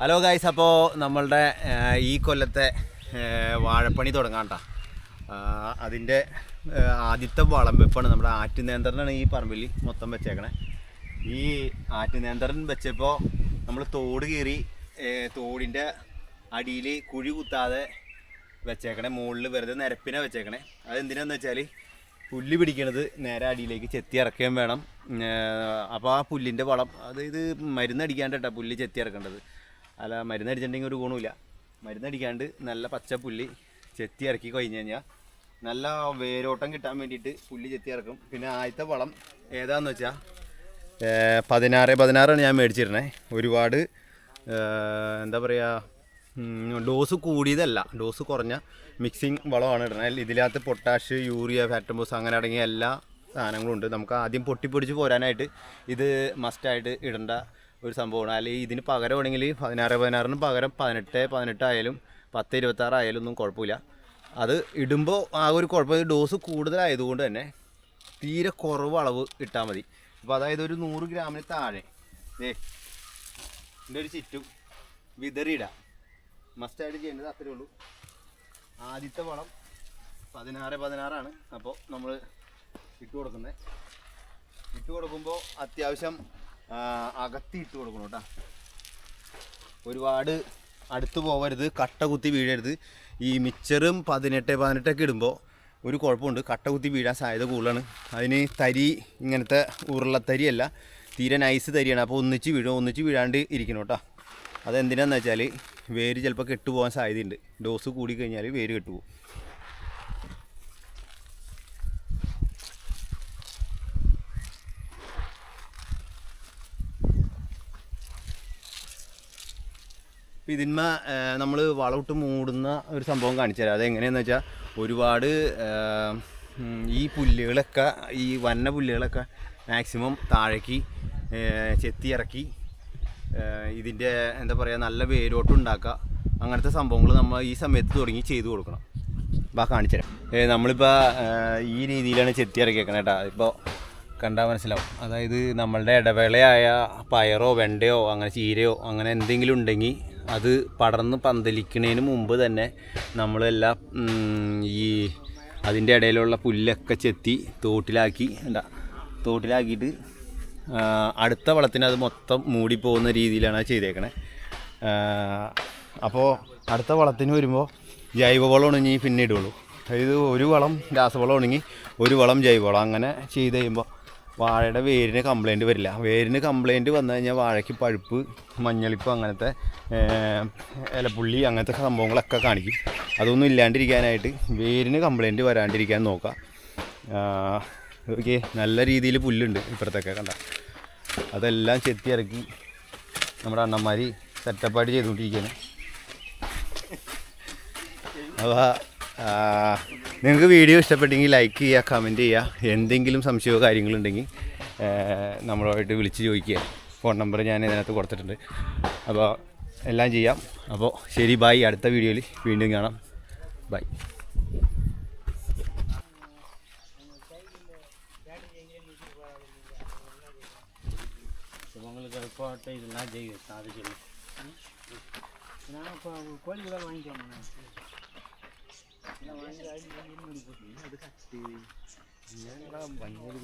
Hello guys അപ്പോൾ നമ്മളുടെ ഈ കൊല്ലത്തെ വാഴപ്പണി തുടങ്ങാം കേട്ടോ അതിന്റെ ആദ്യത്തെ വളം വെപ്പാണ് നമ്മുടെ ആറ്റു നിയന്ത്രണമാണ് ഈ പറമ്പിൽ മൊത്തം വെച്ചേക്കണേ. ഈ ആറ്റു നിയന്ത്രണം വെച്ചപ്പോൾ നമ്മൾ തോട് കീറി തോടിന്റെ അടിയിൽ കുഴി കുത്താതെ വെച്ചേക്കണേ. മുകളിൽ വെറുതെ നിരപ്പിനെ വെച്ചേക്കണേ. അതെന്തിനാന്ന് വെച്ചാൽ പുല്ല് പിടിക്കണത് നേരെ അടിയിലേക്ക് ചെത്തി ഇറക്കുകയും വേണം. അപ്പോൾ ആ പുല്ലിന്റെ വളം അതായത് കേട്ടോ പുല്ല് ചെത്തി ഇറക്കേണ്ടത്. അല്ല മരുന്നടിച്ചിട്ടുണ്ടെങ്കിൽ ഒരു ഗുണമില്ല മരുന്നടിക്കാണ്ട് നല്ല പച്ച പുല്ല് ചെത്തി ഇറക്കി കഴിഞ്ഞ് കഴിഞ്ഞാൽ നല്ല വേരോട്ടം കിട്ടാൻ വേണ്ടിയിട്ട് പുല്ല് ചെത്തി ഇറക്കും. പിന്നെ ആദ്യത്തെ വളം ഏതാന്ന് വെച്ചാൽ പതിനാറ് പതിനാറാണ് ഞാൻ മേടിച്ചിരുന്നത് ഒരുപാട് എന്താ പറയുക ഡോസ് കൂടിയതല്ല. ഡോസ് കുറഞ്ഞ മിക്സിങ് വളമാണ് ഇടുന്നത്. ഇതിനകത്ത് പൊട്ടാഷ് യൂറിയ ഫാറ്റംബോസ് അങ്ങനെ അടങ്ങിയ എല്ലാ സാധനങ്ങളും ഉണ്ട്. നമുക്ക് ആദ്യം പൊട്ടിപ്പൊടിച്ച് പോരാനായിട്ട് ഇത് മസ്റ്റായിട്ട് ഇടേണ്ട ഒരു സംഭവമാണ്. അല്ലെങ്കിൽ ഇതിന് പകരം ആണെങ്കിൽ പതിനാറ് പതിനാറിന് പകരം പതിനെട്ട് പതിനെട്ടായാലും പത്ത് ഇരുപത്താറായാലും ഒന്നും കുഴപ്പമില്ല. അത് ഇടുമ്പോൾ ആ ഒരു കുഴപ്പം. ഡോസ് കൂടുതലായതുകൊണ്ട് തന്നെ തീരെ കുറവ് അളവ് ഇട്ടാൽ മതി. അപ്പോൾ അതായത് ഒരു നൂറ് ഗ്രാമിന് താഴെ ഏ ഇതിന്റെ ഒരു ചുറ്റും വിതറിയിടാം മസ്റ്റായിട്ട് ചെയ്യേണ്ടത് അത്രേ ഉള്ളൂ. ആദ്യത്തെ വളം പതിനാറ് പതിനാറാണ്. അപ്പോൾ നമ്മൾ ഇട്ട് കൊടുക്കുന്നത്. ഇട്ട് കൊടുക്കുമ്പോൾ അത്യാവശ്യം അകത്തി ഇട്ട് കൊടുക്കണം കേട്ടോ. ഒരുപാട് അടുത്ത് പോകരുത് കട്ട കുത്തി വീഴരുത്. ഈ മിച്ചറും പതിനെട്ട് പതിനെട്ടൊക്കെ ഇടുമ്പോൾ ഒരു കുഴപ്പമുണ്ട്. കട്ട കുത്തി വീഴാൻ സാധ്യത കൂടുതലാണ്. അതിന് തരി ഇങ്ങനത്തെ ഉരുളത്തരിയല്ല തീരെ നൈസ് തരിയാണ്. അപ്പോൾ ഒന്നിച്ച് വീഴും ഒന്നിച്ച് വീഴാണ്ട് ഇരിക്കണം കേട്ടോ. അതെന്തിനാന്ന് വെച്ചാൽ വേര് ചിലപ്പോൾ കെട്ടുപോകാൻ സാധ്യതയുണ്ട്. ഡോസ് കൂടി കഴിഞ്ഞാൽ വേര് കെട്ടുപോകും. ഇപ്പം ഇതിന്മ നമ്മൾ വളമിട്ട് മൂടുന്ന ഒരു സംഭവം കാണിച്ചു തരാം. അതെങ്ങനെയാണെന്ന് വെച്ചാൽ ഒരുപാട് ഈ പുല്ലുകളൊക്കെ ഈ വന്ന പുല്ലുകളൊക്കെ മാക്സിമം താഴേക്ക് ചെത്തി ഇറക്കി ഇതിന്റെ എന്താ പറയുക നല്ല വേരോട്ടം ഉണ്ടാക്കുക. അങ്ങനത്തെ സംഭവങ്ങൾ നമ്മൾ ഈ സമയത്ത് തുടങ്ങി ചെയ്തു കൊടുക്കണം. ബാ കാണിച്ചു തരാം. നമ്മളിപ്പോൾ ഈ രീതിയിലാണ് ചെത്തി ഇറക്കിയേക്കണേ കേട്ടോ ഇപ്പോൾ കണ്ടാൽ മനസ്സിലാവും. അതായത് നമ്മളുടെ ഇടവേളയായ പയറോ വെണ്ടയോ അങ്ങനെ ചീരയോ അങ്ങനെ എന്തെങ്കിലും ഉണ്ടെങ്കിൽ അത് പടർന്ന് പന്തലിക്കുന്നതിന് മുമ്പ് തന്നെ നമ്മളെല്ലാം ഈ അതിന്റെ ഇടയിലുള്ള പുല്ലൊക്കെ ചെത്തി തോട്ടിലാക്കി എന്താ തോട്ടിലാക്കിയിട്ട് അടുത്ത വളത്തിന് അത് മൊത്തം മൂടിപ്പോകുന്ന രീതിയിലാണ് അത് ചെയ്തേക്കണേ. അപ്പോൾ അടുത്ത വളത്തിന് വരുമ്പോൾ ജൈവവളം ഉണങ്ങി പിന്നെ ഇടുള്ളൂ. അതായത് ഒരു വളം രാസവളം ഉണങ്ങി ഒരു വളം ജൈവവളം അങ്ങനെ ചെയ്ത് കഴിയുമ്പോൾ വാഴയുടെ വേരിന് കംപ്ലൈന്റ് വരില്ല. വേരിന് കംപ്ലൈന്റ് വന്നു കഴിഞ്ഞാൽ വാഴയ്ക്ക് പഴുപ്പ് മഞ്ഞളിപ്പ് അങ്ങനത്തെ ഇലപ്പുള്ളി അങ്ങനത്തെ സംഭവങ്ങളൊക്കെ കാണിക്കും. അതൊന്നും ഇല്ലാണ്ടിരിക്കാനായിട്ട് വേരിന് കംപ്ലൈന്റ് വരാണ്ടിരിക്കാൻ നോക്കാം. ഓക്കെ നല്ല രീതിയിൽ പുല്ലുണ്ട് ഇപ്പുറത്തൊക്കെ കണ്ട. അതെല്ലാം ചെത്തി ഇറക്കി നമ്മുടെ അണ്ണന്മാർ സെറ്റപ്പായിട്ട് ചെയ്തുകൊണ്ടിരിക്കുകയാണ്. അപ്പോൾ നിങ്ങൾക്ക് വീഡിയോ ഇഷ്ടപ്പെട്ടെങ്കിൽ ലൈക്ക് ചെയ്യുക കമൻറ്റ് ചെയ്യുക എന്തെങ്കിലും സംശയമോ കാര്യങ്ങളുണ്ടെങ്കിൽ നമ്മളായിട്ട് വിളിച്ച് ചോദിക്കുക ഫോൺ നമ്പർ ഞാൻ ഇതിനകത്ത് കൊടുത്തിട്ടുണ്ട് അപ്പോൾ എല്ലാം ചെയ്യാം അപ്പോൾ ശരി ബൈ അടുത്ത വീഡിയോയിൽ വീണ്ടും കാണാം ബൈ உங்களுக்கு ரிப்போர்ட்டு இதெல்லாம் செய்யும் அது சொல்லி நான் இப்போ கோழிக்கூட ഞാൻ ഭയങ്കര